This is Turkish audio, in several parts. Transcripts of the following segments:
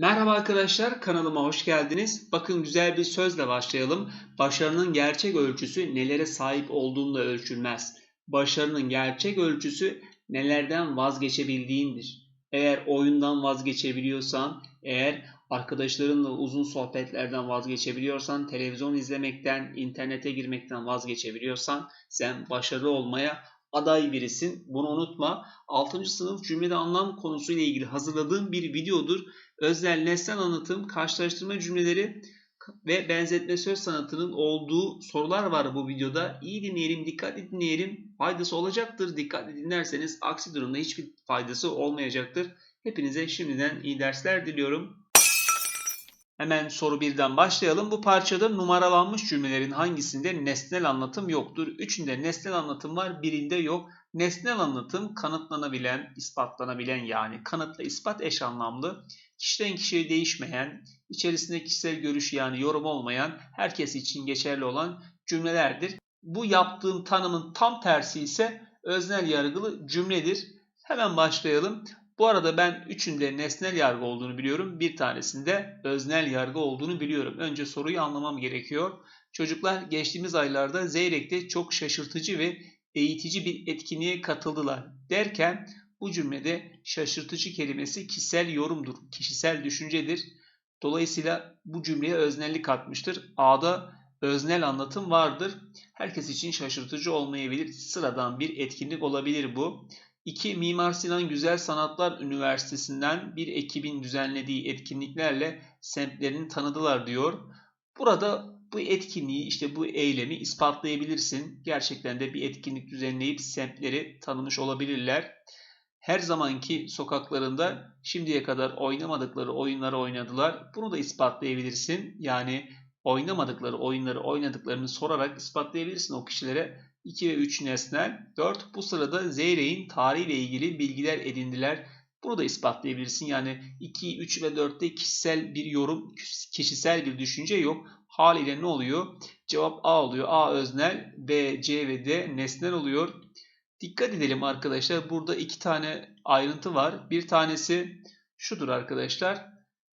Merhaba arkadaşlar, kanalıma hoş geldiniz. Bakın güzel bir sözle başlayalım. Başarının gerçek ölçüsü nelere sahip olduğunla ölçülmez. Başarının gerçek ölçüsü nelerden vazgeçebildiğindir. Eğer oyundan vazgeçebiliyorsan, eğer arkadaşlarınla uzun sohbetlerden vazgeçebiliyorsan, televizyon izlemekten, internete girmekten vazgeçebiliyorsan sen başarılı olmaya aday birisin. Bunu unutma. 6. sınıf cümlede anlam konusuyla ilgili hazırladığım bir videodur. Öznel nesnel anlatım, karşılaştırma cümleleri ve benzetme söz sanatının olduğu sorular var bu videoda. İyi dinleyelim, dikkatli dinleyelim. Faydası olacaktır. Dikkatli dinlerseniz aksi durumda hiçbir faydası olmayacaktır. Hepinize şimdiden iyi dersler diliyorum. Hemen soru birden başlayalım. Bu parçada numaralanmış cümlelerin hangisinde nesnel anlatım yoktur? Üçünde nesnel anlatım var, birinde yok. Nesnel anlatım kanıtlanabilen, ispatlanabilen yani kanıtla ispat eş anlamlı, kişiden kişiye değişmeyen, içerisinde kişisel görüş yani yorum olmayan, herkes için geçerli olan cümlelerdir. Bu yaptığım tanımın tam tersi ise öznel yargılı cümledir. Hemen başlayalım. Bu arada ben üçünde nesnel yargı olduğunu biliyorum. Bir tanesinde öznel yargı olduğunu biliyorum. Önce soruyu anlamam gerekiyor. Çocuklar geçtiğimiz aylarda Zeyrek'te çok şaşırtıcı ve eğitici bir etkinliğe katıldılar derken bu cümlede şaşırtıcı kelimesi kişisel yorumdur, kişisel düşüncedir. Dolayısıyla bu cümleye öznellik katmıştır. A'da öznel anlatım vardır. Herkes için şaşırtıcı olmayabilir. Sıradan bir etkinlik olabilir bu. 2. Mimar Sinan Güzel Sanatlar Üniversitesi'nden bir ekibin düzenlediği etkinliklerle semtlerini tanıdılar diyor. Burada bu etkinliği işte bu eylemi ispatlayabilirsin. Gerçekten de bir etkinlik düzenleyip semtleri tanımış olabilirler. Her zamanki sokaklarında şimdiye kadar oynamadıkları oyunları oynadılar. Bunu da ispatlayabilirsin. Yani oynamadıkları oyunları oynadıklarını sorarak ispatlayabilirsin o kişilere. 2 ve 3 nesnel. 4 bu sırada Zeyrek'in tarihiyle ilgili bilgiler edindiler. Bunu da ispatlayabilirsin. Yani 2, 3 ve 4'te kişisel bir yorum, kişisel bir düşünce yok. Haliyle ne oluyor? Cevap A oluyor. A öznel, B, C ve D nesnel oluyor. Dikkat edelim arkadaşlar. Burada iki tane ayrıntı var. Bir tanesi şudur arkadaşlar.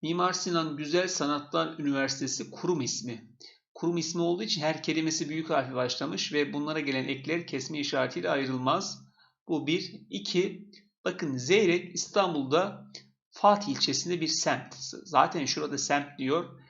Mimar Sinan Güzel Sanatlar Üniversitesi kurum ismi. Kurum ismi olduğu için her kelimesi büyük harfi başlamış ve bunlara gelen ekler kesme işaretiyle ayrılmaz. Bu bir. İki. Bakın Zeyrek İstanbul'da Fatih ilçesinde bir semt. Zaten şurada semt diyor.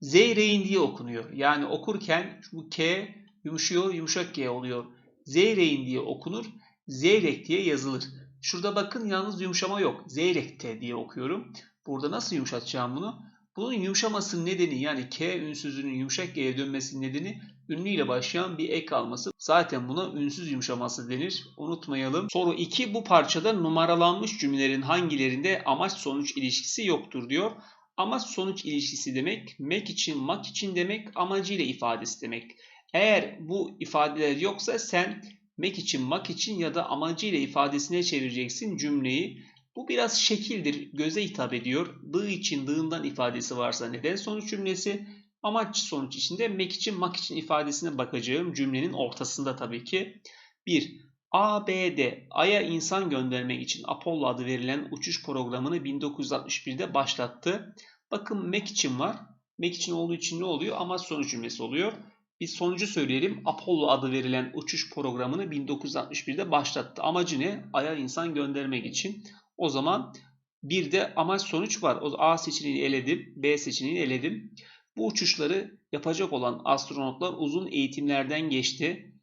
Zeyreğin diye okunuyor. Yani okurken bu K yumuşuyor, yumuşak G oluyor. Zeyreğin diye okunur. Zeyrek diye yazılır. Şurada bakın yalnız yumuşama yok. Zeyrekte diye okuyorum. Burada nasıl yumuşatacağım bunu? Bunun yumuşamasının nedeni yani K ünsüzünün yumuşak G'ye dönmesinin nedeni ünlü ile başlayan bir ek alması. Zaten buna ünsüz yumuşaması denir. Unutmayalım. Soru 2 bu parçada numaralanmış cümlelerin hangilerinde amaç sonuç ilişkisi yoktur diyor. Amaç sonuç ilişkisi demek mek için mak için demek amacıyla ifadesi demek. Eğer bu ifadeler yoksa sen mek için mak için ya da amacıyla ifadesine çevireceksin cümleyi. Bu biraz şekildir, göze hitap ediyor. Dı için dığından ifadesi varsa neden sonuç cümlesi, amaç sonuç içinde mek için mak için ifadesine bakacağım cümlenin ortasında tabii ki. 1. ABD, Ay'a insan göndermek için Apollo adı verilen uçuş programını 1961'de başlattı. Bakın mek için var. Mek için olduğu için ne oluyor? Amaç sonuç cümlesi oluyor. Bir sonucu söyleyelim. Apollo adı verilen uçuş programını 1961'de başlattı. Amacı ne? Ay'a insan göndermek için. O zaman bir de amaç sonuç var. O A seçeneğini eledim, B seçeneğini eledim. Bu uçuşları yapacak olan astronotlar uzun eğitimlerden geçti.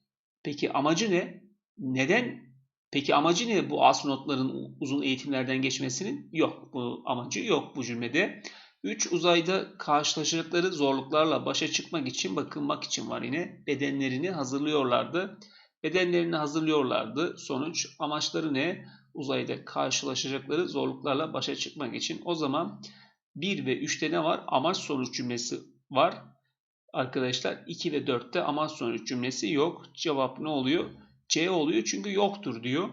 Peki amacı ne? Neden? Peki amacı ne bu astronotların uzun eğitimlerden geçmesinin? Yok. Bu amacı yok bu cümlede. 3. Uzayda karşılaşacakları zorluklarla başa çıkmak için bakılmak için var yine. Bedenlerini hazırlıyorlardı. Bedenlerini hazırlıyorlardı. Sonuç amaçları ne? uzayda karşılaşacakları zorluklarla başa çıkmak için. O zaman 1 ve 3'te ne var? Amaç sonuç cümlesi var. Arkadaşlar 2 ve 4'te amaç sonuç cümlesi yok. Cevap ne oluyor? C oluyor çünkü yoktur diyor.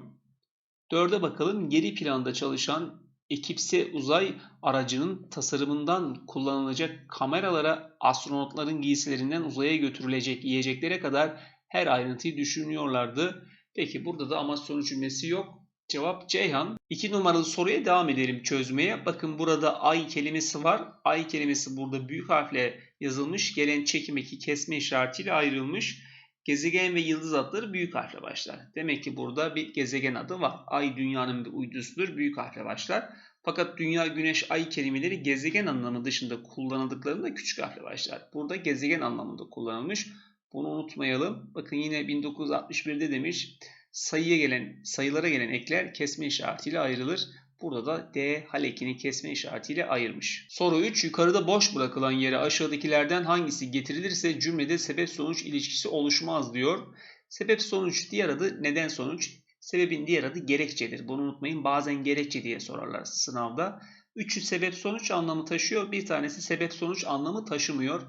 4'e bakalım. Geri planda çalışan ekipse uzay aracının tasarımından kullanılacak kameralara astronotların giysilerinden uzaya götürülecek yiyeceklere kadar her ayrıntıyı düşünüyorlardı. Peki burada da amaç sonuç cümlesi yok. Cevap Ceyhan. 2 numaralı soruya devam edelim çözmeye. Bakın burada ay kelimesi var. Ay kelimesi burada büyük harfle yazılmış. Gelen çekim eki kesme işaretiyle ayrılmış. Gezegen ve yıldız adları büyük harfle başlar. Demek ki burada bir gezegen adı var. Ay dünyanın bir uydusudur. Büyük harfle başlar. Fakat dünya, güneş, ay kelimeleri gezegen anlamı dışında kullanıldıklarında küçük harfle başlar. Burada gezegen anlamında kullanılmış. Bunu unutmayalım. Bakın yine 1961'de demiş sayıya gelen, sayılara gelen ekler kesme işaretiyle ayrılır. Burada da D hal ekini kesme işaretiyle ayırmış. Soru 3. Yukarıda boş bırakılan yere aşağıdakilerden hangisi getirilirse cümlede sebep sonuç ilişkisi oluşmaz diyor. Sebep sonuç diğer adı neden sonuç. Sebebin diğer adı gerekçedir. Bunu unutmayın. Bazen gerekçe diye sorarlar sınavda. Üçü sebep sonuç anlamı taşıyor. Bir tanesi sebep sonuç anlamı taşımıyor.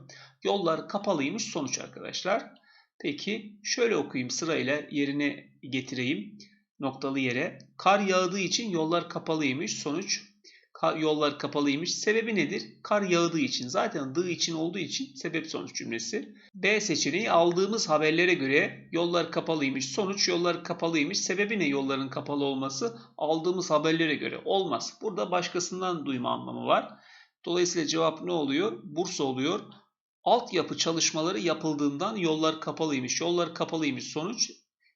Yollar kapalıymış sonuç arkadaşlar. Peki şöyle okuyayım sırayla yerine getireyim noktalı yere. Kar yağdığı için yollar kapalıymış sonuç. Yollar kapalıymış. Sebebi nedir? Kar yağdığı için. Zaten dığı için olduğu için sebep sonuç cümlesi. B seçeneği aldığımız haberlere göre yollar kapalıymış. Sonuç yollar kapalıymış. Sebebi ne yolların kapalı olması? Aldığımız haberlere göre. Olmaz. Burada başkasından duyma anlamı var. Dolayısıyla cevap ne oluyor? Bursa oluyor. Altyapı çalışmaları yapıldığından yollar kapalıymış. Yollar kapalıymış sonuç.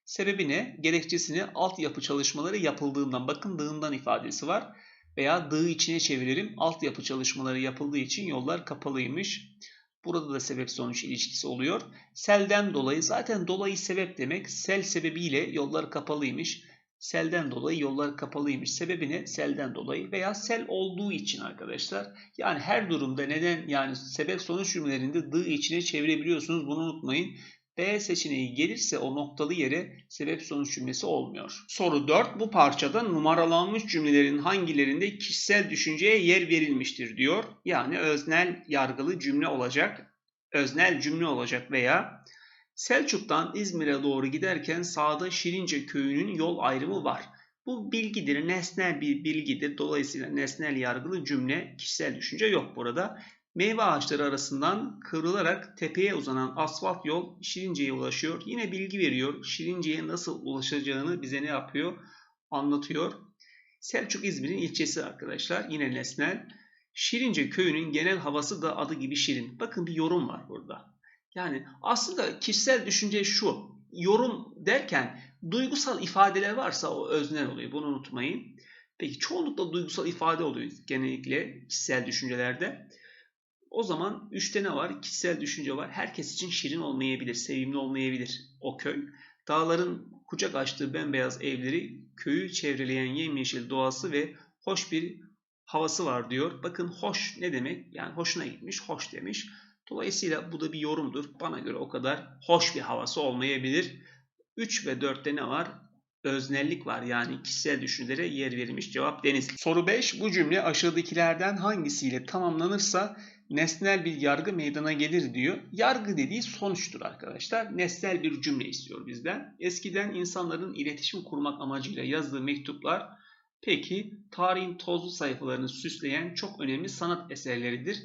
Sebebi ne? Gerekçesi ne? Altyapı çalışmaları yapıldığından. Bakın dığından ifadesi var. Veya dığı içine çeviririm. Altyapı çalışmaları yapıldığı için yollar kapalıymış. Burada da sebep sonuç ilişkisi oluyor. Selden dolayı zaten dolayı sebep demek. Sel sebebiyle yollar kapalıymış. Selden dolayı yollar kapalıymış. Sebebi ne? Selden dolayı veya sel olduğu için arkadaşlar. Yani her durumda neden yani sebep sonuç cümlelerinde dığı içine çevirebiliyorsunuz. Bunu unutmayın. B seçeneği gelirse o noktalı yere sebep sonuç cümlesi olmuyor. Soru 4. Bu parçada numaralanmış cümlelerin hangilerinde kişisel düşünceye yer verilmiştir diyor. Yani öznel yargılı cümle olacak. Öznel cümle olacak veya Selçuk'tan İzmir'e doğru giderken sağda Şirince köyünün yol ayrımı var. Bu bilgidir, nesnel bir bilgidir. Dolayısıyla nesnel yargılı cümle, kişisel düşünce yok burada. Meyve ağaçları arasından kıvrılarak tepeye uzanan asfalt yol Şirince'ye ulaşıyor. Yine bilgi veriyor. Şirince'ye nasıl ulaşacağını bize ne yapıyor? Anlatıyor. Selçuk İzmir'in ilçesi arkadaşlar. Yine nesnel. Şirince köyünün genel havası da adı gibi şirin. Bakın bir yorum var burada. Yani aslında kişisel düşünce şu. Yorum derken duygusal ifadeler varsa o öznel oluyor. Bunu unutmayın. Peki çoğunlukla duygusal ifade oluyor genellikle kişisel düşüncelerde. O zaman üçte ne var? Kişisel düşünce var. Herkes için şirin olmayabilir, sevimli olmayabilir o köy. Dağların kucak açtığı bembeyaz evleri, köyü çevreleyen yemyeşil doğası ve hoş bir havası var diyor. Bakın hoş ne demek? Yani hoşuna gitmiş, hoş demiş. Dolayısıyla bu da bir yorumdur. Bana göre o kadar hoş bir havası olmayabilir. 3 ve 4'te ne var? Öznellik var. Yani kişisel düşüncelere yer verilmiş. Cevap deniz. Soru 5. Bu cümle aşağıdakilerden hangisiyle tamamlanırsa nesnel bir yargı meydana gelir diyor. Yargı dediği sonuçtur arkadaşlar. Nesnel bir cümle istiyor bizden. Eskiden insanların iletişim kurmak amacıyla yazdığı mektuplar peki tarihin tozlu sayfalarını süsleyen çok önemli sanat eserleridir.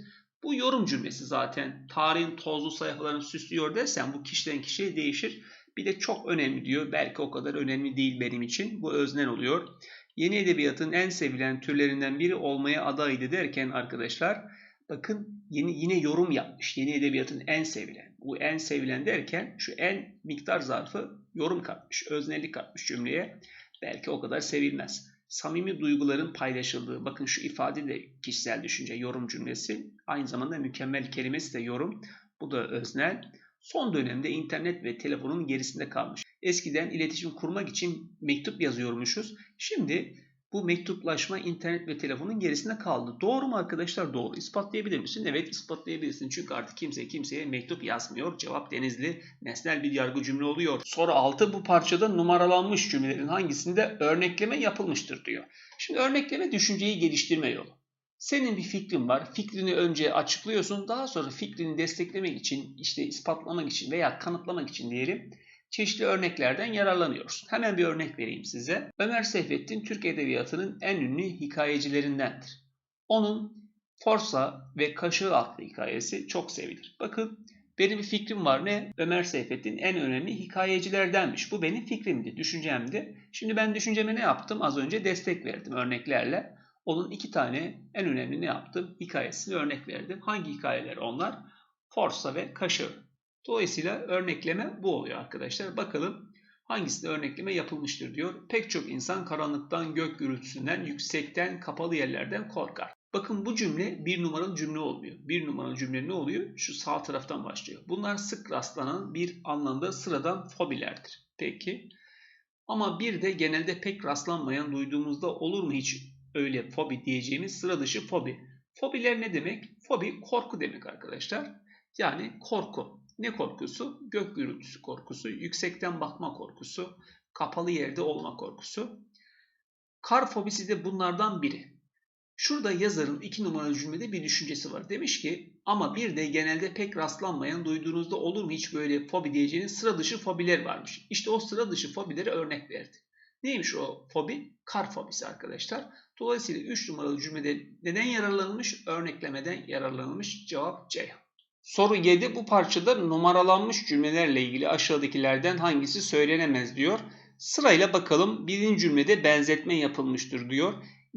Bu yorum cümlesi zaten. Tarihin tozlu sayfalarını süslüyor dersen bu kişiden kişiye değişir. Bir de çok önemli diyor. Belki o kadar önemli değil benim için. Bu öznel oluyor. Yeni edebiyatın en sevilen türlerinden biri olmaya adaydı derken arkadaşlar bakın yeni yine yorum yapmış. Yeni edebiyatın en sevilen. Bu en sevilen derken şu en miktar zarfı yorum katmış. Öznellik katmış cümleye. Belki o kadar sevilmez samimi duyguların paylaşıldığı, bakın şu ifade de kişisel düşünce, yorum cümlesi, aynı zamanda mükemmel kelimesi de yorum, bu da öznel. Son dönemde internet ve telefonun gerisinde kalmış. Eskiden iletişim kurmak için mektup yazıyormuşuz. Şimdi bu mektuplaşma internet ve telefonun gerisinde kaldı. Doğru mu arkadaşlar? Doğru. İspatlayabilir misin? Evet ispatlayabilirsin. Çünkü artık kimse kimseye mektup yazmıyor. Cevap denizli nesnel bir yargı cümle oluyor. Soru 6 bu parçada numaralanmış cümlelerin hangisinde örnekleme yapılmıştır diyor. Şimdi örnekleme düşünceyi geliştirme yolu. Senin bir fikrin var. Fikrini önce açıklıyorsun. Daha sonra fikrini desteklemek için, işte ispatlamak için veya kanıtlamak için diyelim çeşitli örneklerden yararlanıyoruz. Hemen bir örnek vereyim size. Ömer Seyfettin Türk Edebiyatı'nın en ünlü hikayecilerindendir. Onun Forsa ve Kaşığı adlı hikayesi çok sevilir. Bakın Benim bir fikrim var ne? Ömer Seyfettin en önemli hikayecilerdenmiş. Bu benim fikrimdi, düşüncemdi. Şimdi ben düşünceme ne yaptım? Az önce destek verdim örneklerle. Onun iki tane en önemli ne yaptım? Hikayesini örnek verdim. Hangi hikayeler onlar? Forsa ve Kaşır. Dolayısıyla örnekleme bu oluyor arkadaşlar. Bakalım hangisinde örnekleme yapılmıştır diyor. Pek çok insan karanlıktan, gök gürültüsünden, yüksekten, kapalı yerlerden korkar. Bakın bu cümle bir numaralı cümle olmuyor. Bir numaralı cümle ne oluyor? Şu sağ taraftan başlıyor. Bunlar sık rastlanan bir anlamda sıradan fobilerdir. Peki. Ama bir de genelde pek rastlanmayan duyduğumuzda olur mu hiç öyle fobi diyeceğimiz sıra dışı fobi. Fobiler ne demek? Fobi korku demek arkadaşlar. Yani korku. Ne korkusu? Gök gürültüsü korkusu, yüksekten bakma korkusu, kapalı yerde olma korkusu. Kar fobisi de bunlardan biri. Şurada yazarın iki numaralı cümlede bir düşüncesi var. Demiş ki ama bir de genelde pek rastlanmayan duyduğunuzda olur mu hiç böyle fobi diyeceğiniz sıra dışı fobiler varmış. İşte o sıra dışı fobilere örnek verdi. Neymiş o fobi? Kar fobisi arkadaşlar. Dolayısıyla 3 numaralı cümlede neden yararlanılmış? Örneklemeden yararlanılmış. Cevap C. Soru 7 bu parçada numaralanmış cümlelerle ilgili aşağıdakilerden hangisi söylenemez diyor. Sırayla bakalım birinci cümlede benzetme yapılmıştır diyor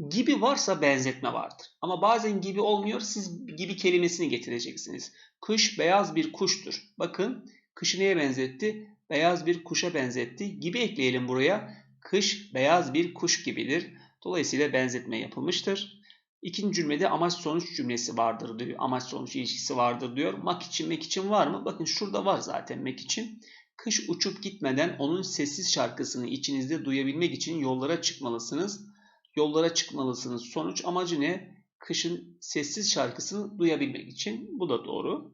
gibi varsa benzetme vardır. Ama bazen gibi olmuyor. Siz gibi kelimesini getireceksiniz. Kış beyaz bir kuştur. Bakın kışı neye benzetti? Beyaz bir kuşa benzetti. Gibi ekleyelim buraya. Kış beyaz bir kuş gibidir. Dolayısıyla benzetme yapılmıştır. İkinci cümlede amaç sonuç cümlesi vardır diyor. Amaç sonuç ilişkisi vardır diyor. Mak için mek için var mı? Bakın şurada var zaten mek için. Kış uçup gitmeden onun sessiz şarkısını içinizde duyabilmek için yollara çıkmalısınız yollara çıkmalısınız. Sonuç amacı ne? Kışın sessiz şarkısını duyabilmek için. Bu da doğru.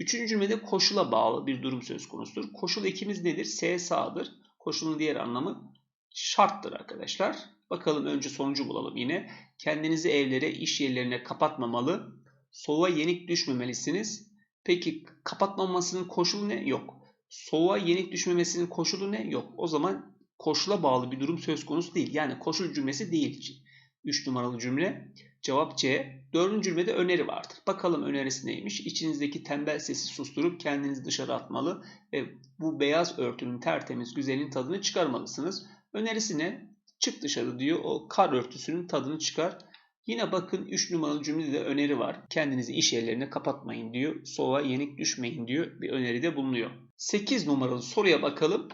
Üçüncü cümlede koşula bağlı bir durum söz konusudur. Koşul ekimiz nedir? S sağdır. Koşulun diğer anlamı şarttır arkadaşlar. Bakalım önce sonucu bulalım yine. Kendinizi evlere, iş yerlerine kapatmamalı. Soğuğa yenik düşmemelisiniz. Peki kapatmamasının koşulu ne? Yok. Soğuğa yenik düşmemesinin koşulu ne? Yok. O zaman koşula bağlı bir durum söz konusu değil. Yani koşul cümlesi değil. 3 numaralı cümle. Cevap C. Dördüncü cümlede öneri vardır. Bakalım önerisi neymiş? İçinizdeki tembel sesi susturup kendinizi dışarı atmalı ve bu beyaz örtünün tertemiz güzelin tadını çıkarmalısınız. Önerisi ne? Çık dışarı diyor. O kar örtüsünün tadını çıkar. Yine bakın 3 numaralı cümlede de öneri var. Kendinizi iş yerlerine kapatmayın diyor. Soğuğa yenik düşmeyin diyor. Bir öneride bulunuyor. 8 numaralı soruya bakalım.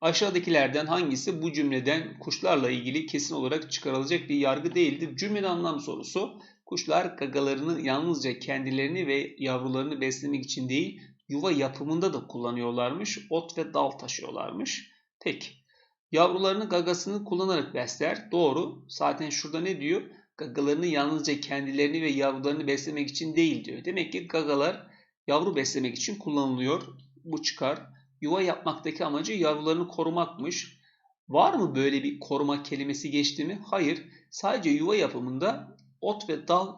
Aşağıdakilerden hangisi bu cümleden kuşlarla ilgili kesin olarak çıkarılacak bir yargı değildir? Cümlenin anlam sorusu kuşlar gagalarını yalnızca kendilerini ve yavrularını beslemek için değil yuva yapımında da kullanıyorlarmış. Ot ve dal taşıyorlarmış. Peki yavrularını gagasını kullanarak besler. Doğru. Zaten şurada ne diyor? Gagalarını yalnızca kendilerini ve yavrularını beslemek için değil diyor. Demek ki gagalar yavru beslemek için kullanılıyor. Bu çıkar yuva yapmaktaki amacı yavrularını korumakmış. Var mı böyle bir koruma kelimesi geçti mi? Hayır. Sadece yuva yapımında ot ve dal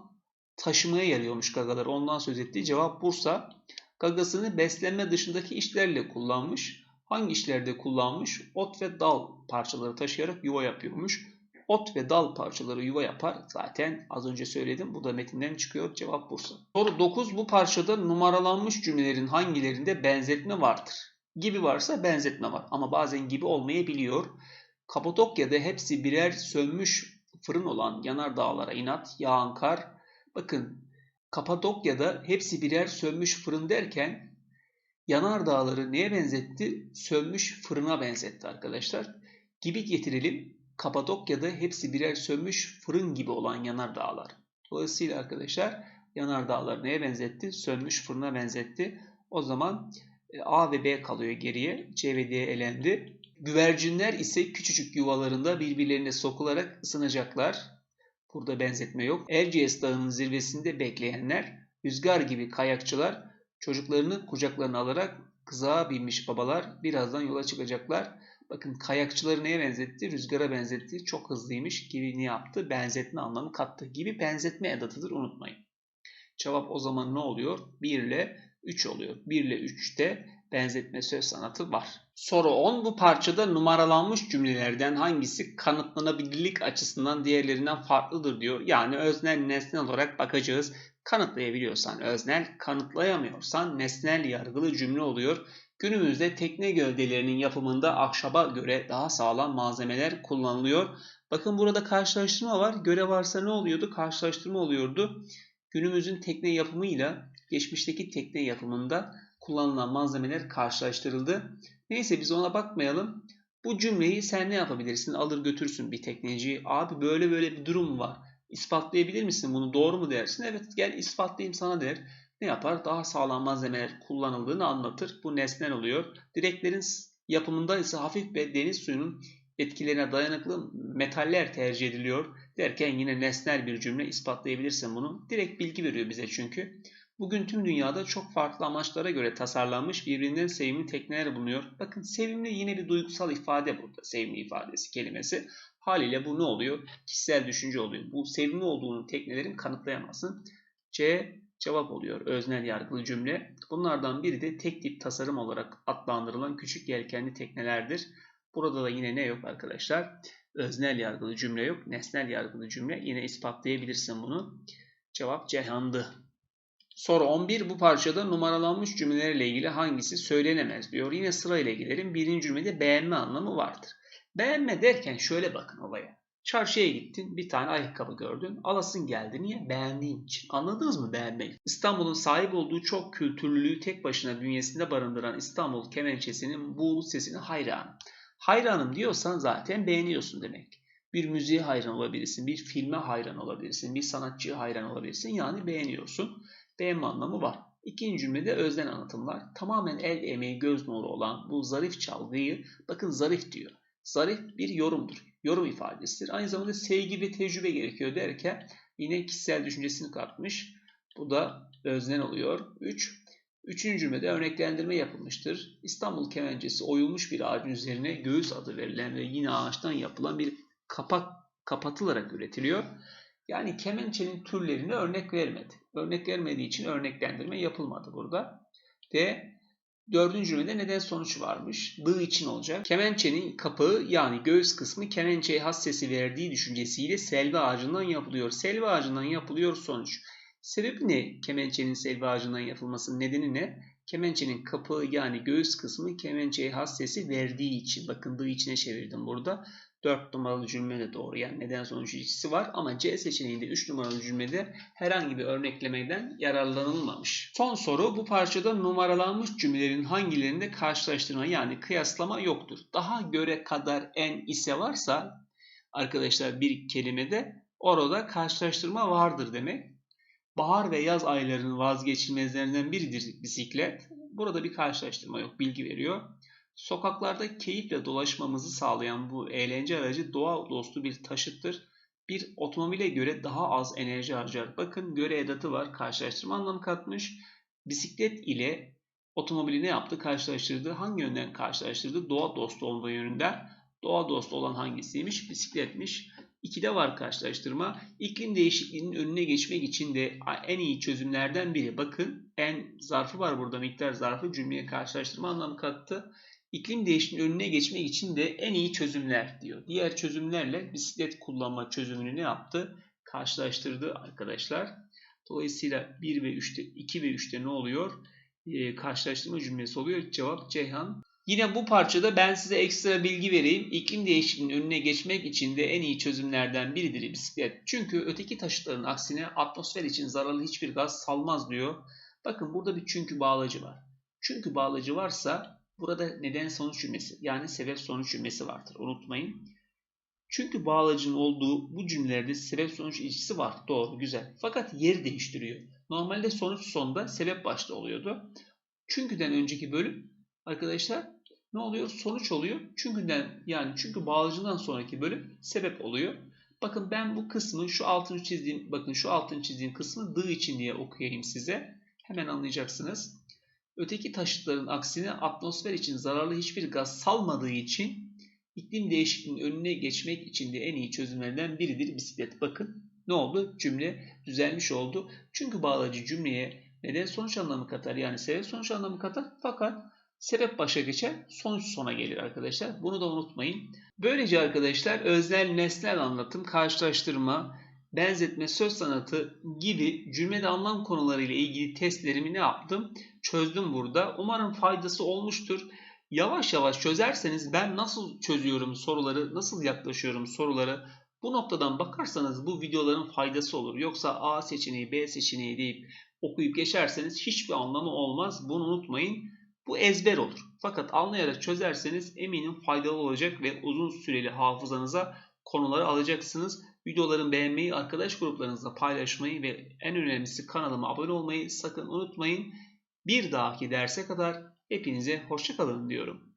taşımaya yarıyormuş gagalar. Ondan söz ettiği cevap Bursa. Gagasını beslenme dışındaki işlerle kullanmış. Hangi işlerde kullanmış? Ot ve dal parçaları taşıyarak yuva yapıyormuş. Ot ve dal parçaları yuva yapar. Zaten az önce söyledim. Bu da metinden çıkıyor. Cevap Bursa. Soru 9. Bu parçada numaralanmış cümlelerin hangilerinde benzetme vardır? gibi varsa benzetme var. Ama bazen gibi olmayabiliyor. Kapadokya'da hepsi birer sönmüş fırın olan yanar dağlara inat, yağan kar. Bakın Kapadokya'da hepsi birer sönmüş fırın derken yanar dağları neye benzetti? Sönmüş fırına benzetti arkadaşlar. Gibi getirelim. Kapadokya'da hepsi birer sönmüş fırın gibi olan yanar dağlar. Dolayısıyla arkadaşlar yanar dağlar neye benzetti? Sönmüş fırına benzetti. O zaman e, A ve B kalıyor geriye. C ve D elendi. Güvercinler ise küçücük yuvalarında birbirlerine sokularak ısınacaklar. Burada benzetme yok. Erciyes Dağı'nın zirvesinde bekleyenler, rüzgar gibi kayakçılar çocuklarını kucaklarına alarak kızağa binmiş babalar birazdan yola çıkacaklar. Bakın kayakçıları neye benzetti? Rüzgara benzetti. Çok hızlıymış gibi ne yaptı? Benzetme anlamı kattı gibi benzetme edatıdır unutmayın. Cevap o zaman ne oluyor? 1 ile 3 oluyor. 1 ile 3'te benzetme söz sanatı var. Soru 10. Bu parçada numaralanmış cümlelerden hangisi kanıtlanabilirlik açısından diğerlerinden farklıdır diyor. Yani öznel nesnel olarak bakacağız. Kanıtlayabiliyorsan öznel, kanıtlayamıyorsan nesnel yargılı cümle oluyor. Günümüzde tekne gövdelerinin yapımında ahşaba göre daha sağlam malzemeler kullanılıyor. Bakın burada karşılaştırma var. Göre varsa ne oluyordu? Karşılaştırma oluyordu. Günümüzün tekne yapımıyla geçmişteki tekne yapımında kullanılan malzemeler karşılaştırıldı. Neyse biz ona bakmayalım. Bu cümleyi sen ne yapabilirsin? Alır götürsün bir tekneci. Abi böyle böyle bir durum var. İspatlayabilir misin bunu? Doğru mu dersin? Evet gel ispatlayayım sana der. Ne yapar? Daha sağlam malzemeler kullanıldığını anlatır. Bu nesnel oluyor. Direklerin yapımında ise hafif ve deniz suyunun etkilerine dayanıklı metaller tercih ediliyor derken yine nesnel bir cümle ispatlayabilirsin bunu. Direkt bilgi veriyor bize çünkü. Bugün tüm dünyada çok farklı amaçlara göre tasarlanmış birbirinden sevimli tekneler bulunuyor. Bakın sevimli yine bir duygusal ifade burada. Sevimli ifadesi kelimesi. Haliyle bu ne oluyor? Kişisel düşünce oluyor. Bu sevimli olduğunu teknelerin kanıtlayamazsın. C cevap oluyor. Öznel yargılı cümle. Bunlardan biri de tek tip tasarım olarak adlandırılan küçük yelkenli teknelerdir. Burada da yine ne yok arkadaşlar? Öznel yargılı cümle yok. Nesnel yargılı cümle. Yine ispatlayabilirsin bunu. Cevap Cehan'dı. Soru 11 bu parçada numaralanmış cümlelerle ilgili hangisi söylenemez diyor. Yine sırayla gidelim. Birinci cümlede beğenme anlamı vardır. Beğenme derken şöyle bakın olaya. Çarşıya gittin, bir tane ayakkabı gördün, alasın geldi. Niye? Beğendiğin için. Anladınız mı beğenmeyi? İstanbul'un sahip olduğu çok kültürlülüğü tek başına bünyesinde barındıran İstanbul kemençesinin bu sesine hayranım. Hayranım diyorsan zaten beğeniyorsun demek. Bir müziğe hayran olabilirsin, bir filme hayran olabilirsin, bir sanatçıya hayran olabilirsin. Yani beğeniyorsun. Beğenme anlamı var. İkinci cümlede özden anlatımlar. Tamamen el emeği göz nuru olan bu zarif çalgıyı, bakın zarif diyor. Zarif bir yorumdur. Yorum ifadesidir. Aynı zamanda sevgi ve tecrübe gerekiyor derken yine kişisel düşüncesini katmış. Bu da özden oluyor. 3. Üçüncü cümlede örneklendirme yapılmıştır. İstanbul kemencesi oyulmuş bir ağacın üzerine göğüs adı verilen ve yine ağaçtan yapılan bir kapak kapatılarak üretiliyor. Yani kemençenin türlerini örnek vermedi. Örnek vermediği için örneklendirme yapılmadı burada. D. Dördüncü cümlede neden sonuç varmış. Dı için olacak. Kemençenin kapağı yani göğüs kısmı kemençeye has sesi verdiği düşüncesiyle selvi ağacından yapılıyor. Selvi ağacından yapılıyor sonuç. Sebebi ne? Kemençenin selvi ağacından yapılmasının nedeni ne? Kemençenin kapağı yani göğüs kısmı kemençeye has sesi verdiği için. Bakın dı içine çevirdim burada. 4 numaralı cümle de doğru. Yani neden sonuç ilişkisi var ama C seçeneğinde 3 numaralı cümlede herhangi bir örneklemeden yararlanılmamış. Son soru bu parçada numaralanmış cümlelerin hangilerinde karşılaştırma yani kıyaslama yoktur. Daha göre kadar en ise varsa arkadaşlar bir kelimede orada karşılaştırma vardır demek. Bahar ve yaz aylarının vazgeçilmezlerinden biridir bisiklet. Burada bir karşılaştırma yok, bilgi veriyor. Sokaklarda keyifle dolaşmamızı sağlayan bu eğlence aracı doğa dostu bir taşıttır. Bir otomobile göre daha az enerji harcar. Bakın göre edatı var. Karşılaştırma anlamı katmış. Bisiklet ile otomobili ne yaptı? Karşılaştırdı. Hangi yönden karşılaştırdı? Doğa dostu olduğu yönünden. Doğa dostu olan hangisiymiş? Bisikletmiş. İkide var karşılaştırma. İklim değişikliğinin önüne geçmek için de en iyi çözümlerden biri. Bakın en zarfı var burada miktar zarfı cümleye karşılaştırma anlamı kattı. İklim değişiminin önüne geçmek için de en iyi çözümler diyor. Diğer çözümlerle bisiklet kullanma çözümünü ne yaptı? Karşılaştırdı arkadaşlar. Dolayısıyla 1 ve 3'te 2 ve 3'te ne oluyor? Ee, karşılaştırma cümlesi oluyor. Cevap Ceyhan. Yine bu parçada ben size ekstra bilgi vereyim. İklim değişikliğinin önüne geçmek için de en iyi çözümlerden biridir bisiklet. Çünkü öteki taşıtların aksine atmosfer için zararlı hiçbir gaz salmaz diyor. Bakın burada bir çünkü bağlacı var. Çünkü bağlacı varsa Burada neden sonuç cümlesi yani sebep sonuç cümlesi vardır. Unutmayın. Çünkü bağlacın olduğu bu cümlelerde sebep sonuç ilişkisi var. Doğru, güzel. Fakat yeri değiştiriyor. Normalde sonuç sonda sebep başta oluyordu. Çünküden önceki bölüm arkadaşlar ne oluyor? Sonuç oluyor. Çünküden yani çünkü bağlacından sonraki bölüm sebep oluyor. Bakın ben bu kısmı şu altını çizdiğim bakın şu altını çizdiğim kısmı dı için diye okuyayım size. Hemen anlayacaksınız. Öteki taşıtların aksine atmosfer için zararlı hiçbir gaz salmadığı için iklim değişikliğinin önüne geçmek için de en iyi çözümlerden biridir bisiklet. Bakın ne oldu? Cümle düzelmiş oldu. Çünkü bağlacı cümleye neden sonuç anlamı katar yani sebep sonuç anlamı katar fakat sebep başa geçer sonuç sona gelir arkadaşlar. Bunu da unutmayın. Böylece arkadaşlar öznel nesnel anlatım, karşılaştırma, benzetme, söz sanatı gibi cümlede anlam konularıyla ilgili testlerimi ne yaptım? Çözdüm burada. Umarım faydası olmuştur. Yavaş yavaş çözerseniz ben nasıl çözüyorum soruları, nasıl yaklaşıyorum soruları bu noktadan bakarsanız bu videoların faydası olur. Yoksa A seçeneği, B seçeneği deyip okuyup geçerseniz hiçbir anlamı olmaz. Bunu unutmayın. Bu ezber olur. Fakat anlayarak çözerseniz eminim faydalı olacak ve uzun süreli hafızanıza konuları alacaksınız. Videoların beğenmeyi, arkadaş gruplarınızla paylaşmayı ve en önemlisi kanalıma abone olmayı sakın unutmayın. Bir dahaki derse kadar hepinize hoşçakalın diyorum.